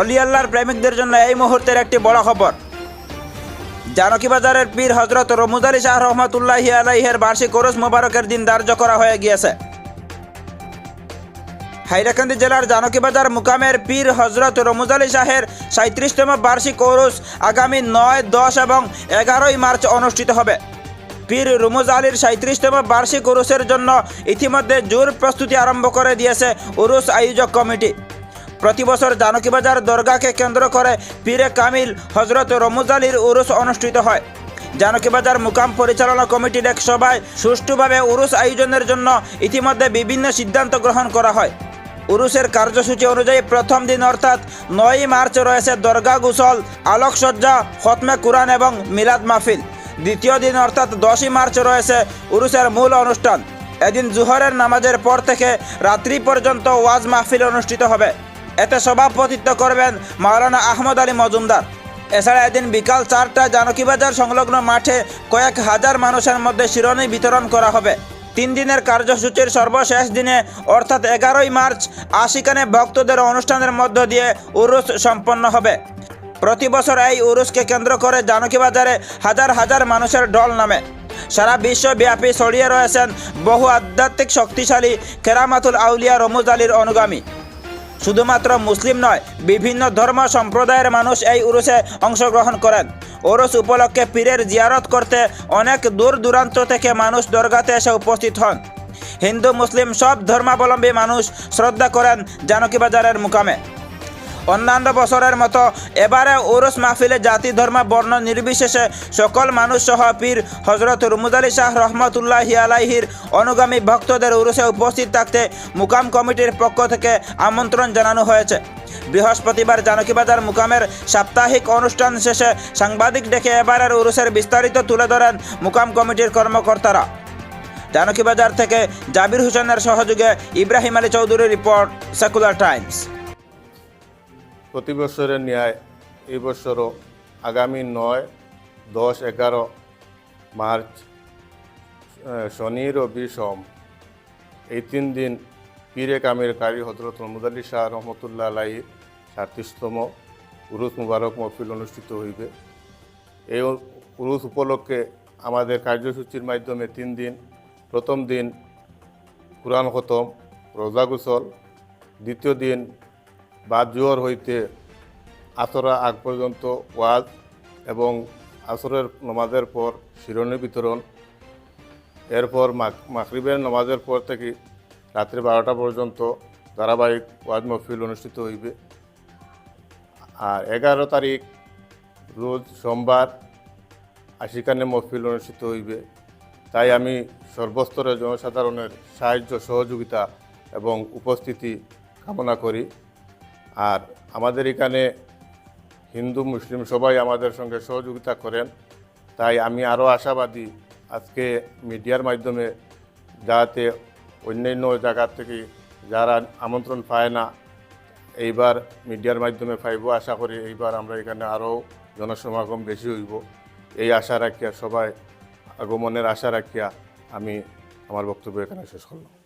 অলি আল্লাহর প্রেমিকদের জন্য এই মুহূর্তের একটি বড় খবর। জানকী বাজারের পীর হজরত রমুজ আলী শাহ রহমতুল্লাহি আলাইহের বার্ষিক ওরস মোবারকের দিন ধার্য করা হয়ে গিয়েছে। হাইরাকান্দি জেলার জানকী বাজার মুকামের পীর হজরত রমুজ আলী শাহের সাঁত্রিশতম বার্ষিক ওরস আগামী নয়, দশ এবং এগারোই মার্চ অনুষ্ঠিত হবে। পীর রুমুজ আলীর সাঁত্রিশতম বার্ষিক উরুসের জন্য ইতিমধ্যে জোর প্রস্তুতি আরম্ভ করে দিয়েছে উরুস আয়োজক কমিটি। প্রতি বছর জানকীবাজার দরগাকে কেন্দ্র করে পীরে কামিল হজরত রমুজ আলীর উরুস অনুষ্ঠিত হয়। জানকীবাজার মুকাম পরিচালনা কমিটির এক সভায় সুষ্ঠুভাবে উরুস আয়োজনের জন্য ইতিমধ্যে বিভিন্ন সিদ্ধান্ত গ্রহণ করা হয়। উরুসের কার্যসূচি অনুযায়ী প্রথম দিন অর্থাৎ নয়ই মার্চ রয়েছে দরগা গুসল, আলোকসজ্জা, খতমে কুরআন এবং মিলাদ মাহফিল। দ্বিতীয় দিন অর্থাৎ দশই মার্চ রয়েছে উরুসের মূল অনুষ্ঠান। এদিন জুহরের নামাজের পর থেকে রাত্রি পর্যন্ত ওয়াজ মাহফিল অনুষ্ঠিত হবে। এতে সভাপতিত্ব করবেন মাওলানা আহমদ আলী মজুমদার। এছাড়া এদিন বিকাল চারটা জানকীবাজার সংলগ্ন মাঠে কয়েক হাজার মানুষের মধ্যে শিরোনি বিতরণ করা হবে। তিন দিনের কার্যসূচির সর্বশেষ দিনে, অর্থাৎ এগারোই মার্চ, আশিকানে ভক্তদের অনুষ্ঠানের মধ্য দিয়ে উরুস সম্পন্ন হবে। প্রতি বছর এই উরুসকে কেন্দ্র করে জানকী বাজারে হাজার হাজার মানুষের ঢল নামে। সারা বিশ্বব্যাপী ছড়িয়ে রয়েছেন বহু আধ্যাত্মিক শক্তিশালী কেরামাতুল আউলিয়া রমুজ আলীর অনুগামী। শুধুমাত্র মুসলিম নয়, বিভিন্ন ধর্ম সম্প্রদায়ের মানুষ এই উরুসে অংশগ্রহণ করেন। ওরস উপলক্ষে পীরের জিয়ারত করতে অনেক দূর দূরান্ত থেকে মানুষ দরগাতে এসে উপস্থিত হন। হিন্দু, মুসলিম সব ধর্মাবলম্বী মানুষ শ্রদ্ধা করেন জানকী বাজারের মুকামে। অন্যান্য বছরের মতো এবারে ওরস মাহফিলে জাতি, ধর্ম, বর্ণ নির্বিশেষে সকল মানুষ সহ পীর হজরত রুমুদ আলী শাহ রহমতুল্লাহ আলাইহির অনুগামী ভক্তদের উরুসে উপস্থিত থাকতে মুকাম কমিটির পক্ষ থেকে আমন্ত্রণ জানানো হয়েছে। বৃহস্পতিবার জানকীবাজার মুকামের সাপ্তাহিক অনুষ্ঠান শেষে সাংবাদিক ডেকে এবারের উরুসের বিস্তারিত তুলে ধরেন মুকাম কমিটির কর্মকর্তারা। জানকীবাজার থেকে জাবির হোসেনের সহযোগে ইব্রাহিম আলী চৌধুরীর রিপোর্ট, সেকুলার টাইমস। প্রতি বছরের ন্যায় এই বছরও আগামী নয়, দশ, এগারো মার্চ শনি, রবি, সোম। এই তিন দিন পীরে কামির কারি হজরত মোহাম্মদ আলী শাহ রহমতুল্লাহ আলাই সাতত্রিশতম উরুস মুবারক মহফিল অনুষ্ঠিত হইবে। এই উরুস উপলক্ষে আমাদের কার্যসূচির মাধ্যমে তিন দিন। প্রথম দিন কুরআন খতম, রোজা গোসল। দ্বিতীয় দিন বাদ জোহর হইতে আসরা আগ পর্যন্ত ওয়াজ এবং আসরের নমাজের পর শিরোনি বিতরণ, এরপর মাক- মাগরিবের নমাজের পর থেকে রাত্রি বারোটা পর্যন্ত ধারাবাহিক ওয়াজ মহফিল অনুষ্ঠিত হইবে। আর এগারো তারিখ রোজ সোমবার আশিকানে মহফিল অনুষ্ঠিত হইবে। তাই আমি সর্বস্তরের জনসাধারণের সাহায্য, সহযোগিতা এবং উপস্থিতি কামনা করি। আর আমাদের এখানে হিন্দু, মুসলিম সবাই আমাদের সঙ্গে সহযোগিতা করেন। তাই আমি আরও আশাবাদী আজকে মিডিয়ার মাধ্যমে যাতে অন্যান্য জায়গার থেকে যারা আমন্ত্রণ পায় না, এইবার মিডিয়ার মাধ্যমে পাইব। আশা করি এইবার আমরা এখানে আরও জনসমাগম বেশি হইব। এই আশা রাখিয়া, সবাই আগমনের আশা রাখিয়া আমি আমার বক্তব্য এখানে শেষ করলাম।